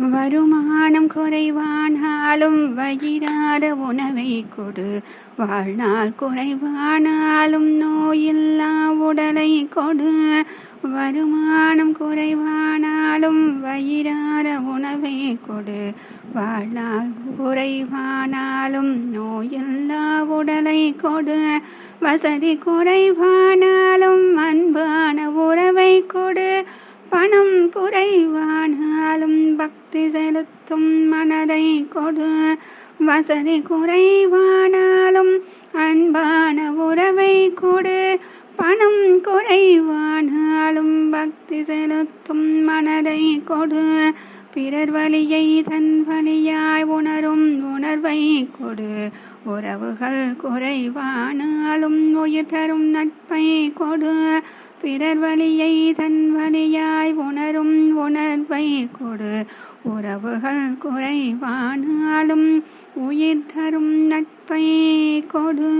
வருமானம் குறைவானாலும் வயிறார உணவை கொடு. வாழ்நாள் குறைவானாலும் நோயில்லா உடலை கொடு. வருமானம் குறைவானாலும் வயிறார உணவை கொடு. வாழ்நாள் குறைவானாலும் நோயில்லா உடலை கொடு. வசதி குறைவானாலும் அன்பான உறவை கொடு. பணம் குறைவானாலும் பக்தி செலுத்தும் மனதை கொடு. வசதி குறைவானாலும் அன்பான உறவை கொடு. பணம் குறைவானாலும் பக்தி செலுத்தும் மனதை கொடு. பிறர் வழியை தன் வழியாய் உணரும் உணர்வை கொடு. உறவுகள் குறைவானாலும் உயிர் தரும் நட்பை கொடு. பிறர் வழியை தன் வழியாய் உணர்வை கொடு உறவுகள் குறைவானாலும் உயிர் தரும் நட்பை கொடு.